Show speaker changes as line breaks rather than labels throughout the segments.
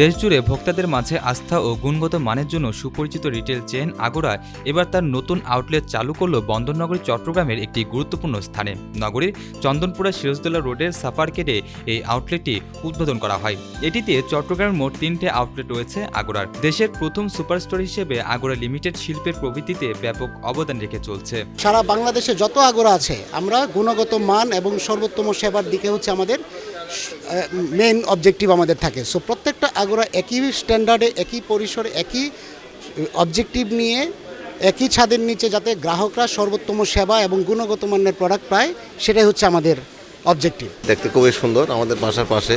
দেশজুড়ে ভোক্তাদের মাঝে আস্থা ও গুণগত মানের জন্য সুপরিচিত রিটেল চেন আগোরা এবার তার নতুন আউটলেট চালু করল বন্দরনগরী, চট্টগ্রামের একটি গুরুত্বপূর্ণ স্থানে। নগরীর চন্দনপুরা সিরাজদোল্লা রোডের সাফার কেটে এই আউটলেটটি উদ্বোধন করা হয়। এটিতে চট্টগ্রামের মোট তিনটে আউটলেট রয়েছে আগোরার দেশের প্রথম সুপারস্টোর হিসেবে আগোরা লিমিটেড শিল্পের প্রবৃত্তিতে ব্যাপক অবদান রেখে চলছে।
সারা বাংলাদেশে যত আগরা আছে, আমরা গুণগত মান এবং সর্বোত্তম সেবার দিকে হচ্ছে আমাদের মেইন অবজেক্টিভ আমাদের থাকে। সো প্রত্যেকটা আগরা একই স্ট্যান্ডার্ডে একই পরিসরে একই অবজেক্টিভ নিয়ে একই ছাদের নিচে যাতে গ্রাহকরা সর্বোত্তম সেবা এবং গুণগত মানের প্রোডাক্ট পায় সেটাই হচ্ছে আমাদের অবজেক্টিভ
দেখতে খুবই সুন্দর আমাদের বাসার পাশে।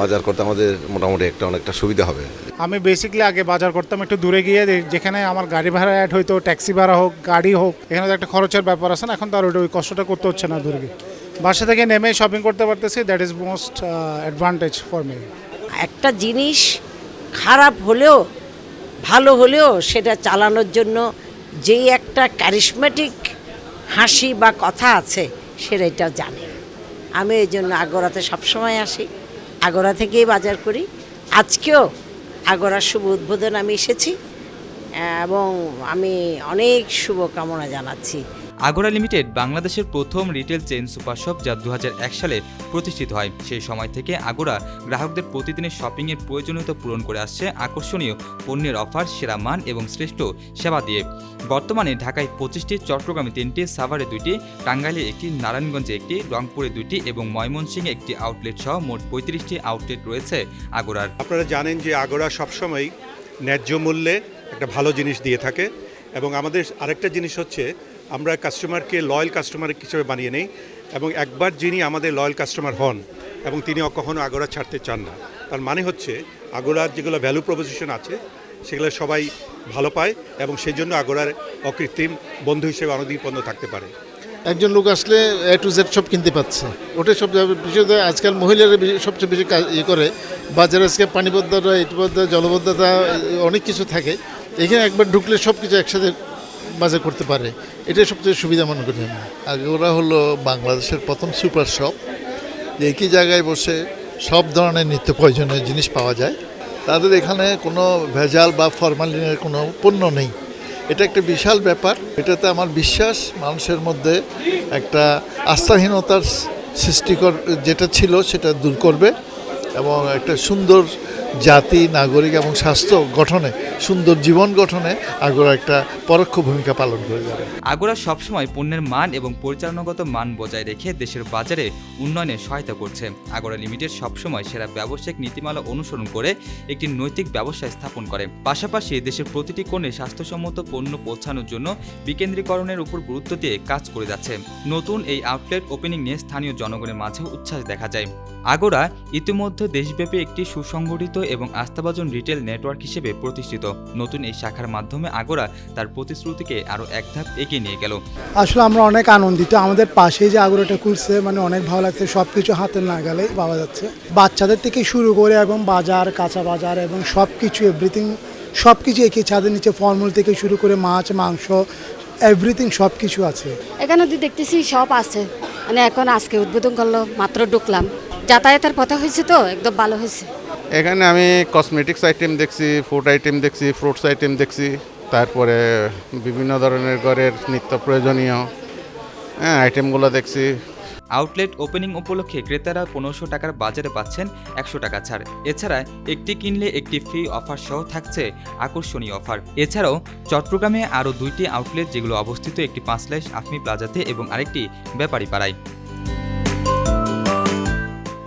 বাজার করতে আমাদের মোটামুটি একটা অনেকটা সুবিধা হবে।
আমি বেসিক্যালি আগে বাজার করতাম একটু দূরে গিয়ে যেখানে আমার গাড়ি ভাড়া অ্যাড হইতো ট্যাক্সি ভাড়া হোক গাড়ি হোক এখানে তো একটা খরচের ব্যাপার আছে না এখন তো আর ওইটা ওই কষ্টটা করতে হচ্ছে না দূরে গিয়ে। বাসা থেকে নেমে শপিং করতে পারতেছি that is most advantage for me
একটা জিনিস খারাপ হলেও, ভালো হলেও সেটা চালানোর জন্য যেই একটা ক্যারিসমেটিক হাসি বা কথা আছে সেটা জানে। আমি এই জন্য আগরাতে সবসময় আসি, আগরা থেকেই বাজার করি। আজকেও আগরার শুভ উদ্বোধন আমি এসেছি, এবং আমি অনেক শুভকামনা জানাচ্ছি।
আগোরা লিমিটেড বাংলাদেশের প্রথম রিটেল চেইন সুপার শপ যা দু হাজার এক সালে প্রতিষ্ঠিত হয়। সেই সময় থেকে আগোরা গ্রাহকদের প্রতিদিনের শপিংয়ের প্রয়োজনীয়তা পূরণ করে আসছে আকর্ষণীয় পণ্যের অফার, সেরা মান এবং শ্রেষ্ঠ সেবা দিয়ে। বর্তমানে ঢাকায় পঁচিশটি, চট্টগ্রামে তিনটি, সাভারে দুইটি, টাঙ্গাইলে একটি, নারায়ণগঞ্জে একটি, রংপুরে দুইটি এবং ময়মনসিংহে একটি আউটলেট সহ মোট পঁয়ত্রিশটি আউটলেট রয়েছে আগোরার।
আপনারা জানেন যে আগরা সবসময় ন্যায্য মূল্যে একটা ভালো জিনিস দিয়ে থাকে এবং আমাদের আরেকটা জিনিস হচ্ছে আমরা কাস্টমারকে লয়াল কাস্টমার হিসেবে বানিয়ে নেই এবং একবার যিনি আমাদের লয়াল কাস্টমার হন এবং তিনি কখনও আগরা ছাড়তে চান না। তার মানে হচ্ছে আগরার যেগুলো ভ্যালু প্রপোজিশন আছে, সেগুলো সবাই ভালো পায় এবং সেই জন্য আগরার অকৃত্রিম বন্ধু হিসেবে অনদিন পণ্য থাকতে পারে।
একজন লোক আসলে এ টু জেড সব কিনতে পাচ্ছে। ওটাই সব বিশেষত আজকাল মহিলারা সবচেয়ে বেশি ইয়ে করে। বাজারে আজকে পানিবদ্ধতা, ইটবদ্ধতা, জলবদ্ধতা, অনেক কিছু থাকে। এখানে একবার ঢুকলে সব কিছু একসাথে বাজার করতে পারে। এটাই সবচেয়ে সুবিধা মনে করি আমি।
আগে ওরা হলো বাংলাদেশের প্রথম সুপার শপ। যে একই জায়গায় বসে সব ধরনের নিত্য প্রয়োজনীয় জিনিস পাওয়া যায়। তাদের এখানে কোনো ভেজাল বা ফরমালিনের কোনো পণ্য নেই। এটা একটা বিশাল ব্যাপার। এটাতে আমার বিশ্বাস, মানুষের মধ্যে একটা আস্থাহীনতার সৃষ্টিকর যেটা ছিল সেটা দূর করবে এবং একটা সুন্দর জাতি, নাগরিক এবং স্বাস্থ্য গঠনে, সুন্দর জীবন গঠনে আগরা একটা পরোক্ষ ভূমিকা পালন করে যাবে।
আগোরা সবসময় পণ্যের মান এবং পরিচালনাগত মান বজায় রেখে দেশের বাজারে উন্নয়নে সহায়তা করছে। আগোরা লিমিটেড সবসময় সেরা ব্যবসায়িক নীতিমালা অনুসরণ করে একটি নৈতিক ব্যবসা স্থাপন করে। পাশাপাশি দেশের প্রতিটি কোণে স্বাস্থ্যসম্মত পণ্য পৌঁছানোর জন্য বিকেন্দ্রীকরণের উপর গুরুত্ব দিয়ে কাজ করে যাচ্ছে। নতুন এই আউটলেট ওপেনিং নিয়ে স্থানীয় জনগণের মাঝে উচ্ছ্বাস দেখা যায়। আগোরা ইতিমধ্যে দেশব্যাপী একটি সুসংগঠিত এবং আস্থাভাজন রিটেল নেটওয়ার্ক হিসেবে প্রতিষ্ঠিত। নতুন এই শাখার মাধ্যমে আগোরা তার প্রতিশ্রুতিকে আরও এক ধাপ এগিয়ে নিয়ে গেল।
আসলে আমরা অনেক আনন্দিত। আমাদের পাশেই যে আগ্রহটা খুলছে মানে অনেক ভালো লাগছে সব কিছু হাতের নাগালে পাওয়া যাচ্ছে। বাচ্চাদের থেকে শুরু করে এবং বাজার কাঁচা বাজার এবং সব কিছু এভরিথিং সব কিছু একই ছাদের নিচে ফলমূল থেকে শুরু করে মাছ মাংস এভরিথিং সব কিছু আছে।
এখানে যদি দেখতেছি সব আছে। মানে এখন আজকে উদ্বোধন করল মাত্র ঢুকলাম। যাতায়াতের পথে হয়েছে তো একদম ভালো হয়েছে।
এখানে আমি কসমেটিক্স আইটেম দেখছি ফুড আইটেম দেখছি ফ্রুটস আইটেম দেখছি, তারপরে বিভিন্ন ধরনের ঘরের নিত্য প্রয়োজনীয় হ্যাঁ আইটেমগুলো দেখছি।
আউটলেট ওপেনিং উপলক্ষে ক্রেতারা পনেরোশো টাকার বাজারে পাচ্ছেন একশো টাকা ছাড়। এছাড়া একটি কিনলে একটি ফ্রি অফার সহ থাকছে আকর্ষণীয় অফার এছাড়াও চট্টগ্রামে আরও দুইটি আউটলেট যেগুলো অবস্থিত, একটি পাঁচলাইশ, আফমি প্লাজাতে এবং আরেকটি ব্যাপারী পাড়ায়